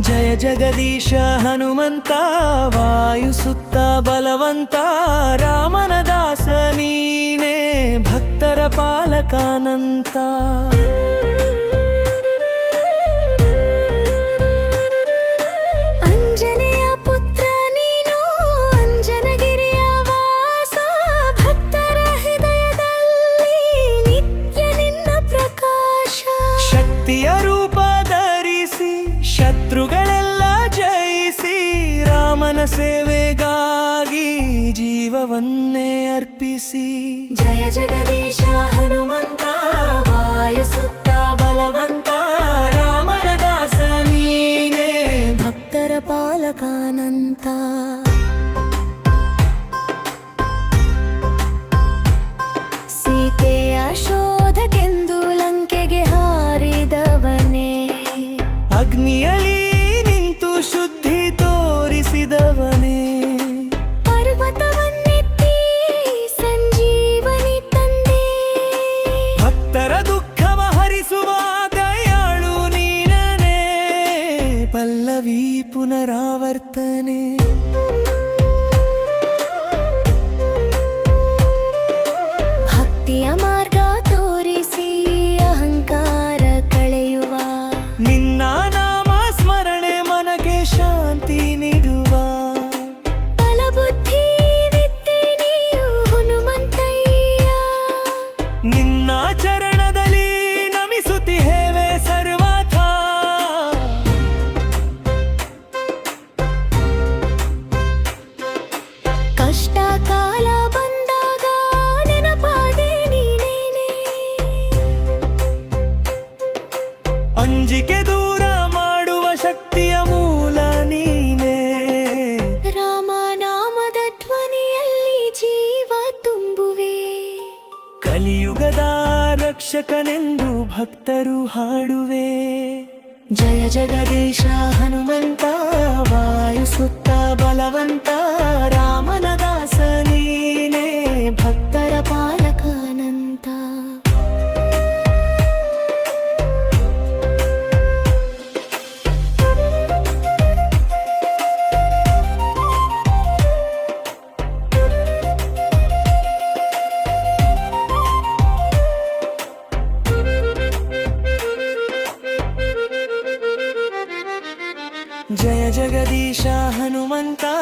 ಜಯ ಜಗದೀಶ ಹನುಮಂತ ವಾಯುಸುತ್ತ ಬಲವಂತ ರಾಮನ ದಾಸ ನೀನೇ ಭಕ್ತರ ಪಾಲಕಾನಂತ ಸೇವೆಗಾಗಿ ಜೀವವನ್ನೇ ಅರ್ಪಿಸಿ. ಜಯ ಜಗದೀಶ ಹನುಮಂತ ವಾಯಸುತ್ತ ಬಲವಂತ. பல்லவி புனராவர்த்தனே. ಕಲಿಯುಗದ ರಕ್ಷಕನೆಂದು ಭಕ್ತರು ಹಾಡುವೆ. ಜಯ ಜಗದೀಶ ಹನುಮಂತ ವಾಯುಸುತ್ತ ಬಲವಂತ జయ జగదీశ హనుమంతా